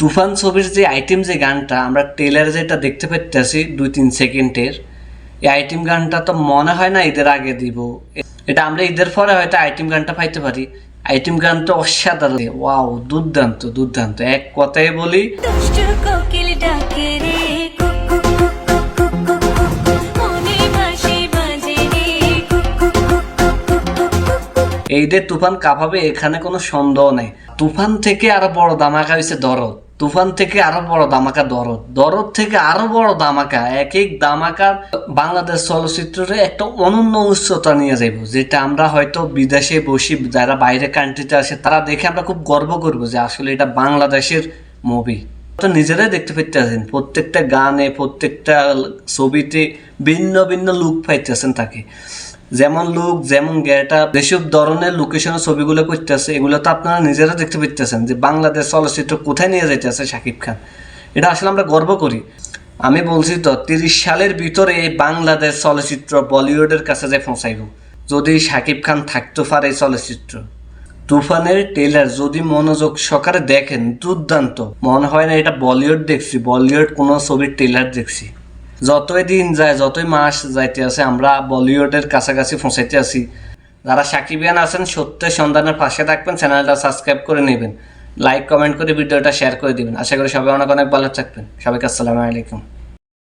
তুফান ছবির যে আইটেম যে গানটা, আমরা টেলারে যেটা দেখতে পাইতেছি দুই তিন সেকেন্ডের এই আইটেম গানটা তো মনে হয় না ঈদের আগে দিব। এটা আমরা ঈদের পরে হয়তো আইটেম গানটা পাইতে পারি। আইটেম গানটা অসাধারণ। ওয়াও, দুর্দান্ত দুর্দান্ত। এক কথায় বলি কোকিল ডাকে রে। এইদের তুফান কাঁপাবে এখানে কোনো সন্দেহ নেই। তুফান থেকে আরও বড় দামাকা হয়েছে দরদ। তুফান থেকে আরও বড় দামাকা দরদ। দরদ থেকে আরও বড় দামাকা এক এক দামাকা বাংলাদেশ চলচ্চিত্রে একটা অনন্য উচ্চতা নিয়ে যাইব, যেটা আমরা হয়তো বিদেশে বসি, যারা বাইরে কান্ট্রিতে আসে, তারা দেখে আমরা খুব গর্ব করব যে আসলে এটা বাংলাদেশের মুভি তো নিজেরাই দেখতে পাইতেছেন, প্রত্যেকটা গানে, প্রত্যেকটা ছবিতে ভিন্ন ভিন্ন লুক পাইতেছেন তাকে। যেমন লুক যেমন গেটা যেসব ধরনের লোকেশনের ছবিগুলো করতেছে, এগুলো তো আপনারা নিজেরা দেখতে পাইতেছেন যে বাংলাদেশ চলচ্চিত্র কোথায় নিয়ে যাইতেছে শাকিব খান। এটা আসলে আমরা গর্ব করি। আমি বলছি তো, তিরিশ সালের ভিতরে এই বাংলাদেশ চলচ্চিত্র বলিউডের কাছে যে পৌঁছাইব। যদি শাকিব খান থাকতে পারে এই চলচ্চিত্র। তুফানের টেলার যদি মনোযোগ সহকারে দেখেন, দুর্দান্ত। মনে হয় না এটা বলিউড দেখছি, বলিউড কোনো ছবির টেলার দেখছি। যতই দিন যায়, যতই মাস যাইতে আছে, আমরা বলিউডের কাছাকাছি পৌঁছাইতে আছি। যারা সাকিবিয়ান আছেন, সত্যের সন্ধানের পাশে থাকবেন, চ্যানেলটা সাবস্ক্রাইব করে নেবেন। লাইক, কমেন্ট করে ভিডিওটা শেয়ার করে দিবেন। আশা করি সবাই অনেক অনেক ভালো থাকবেন। সবাইকে আসসালামু আলাইকুম।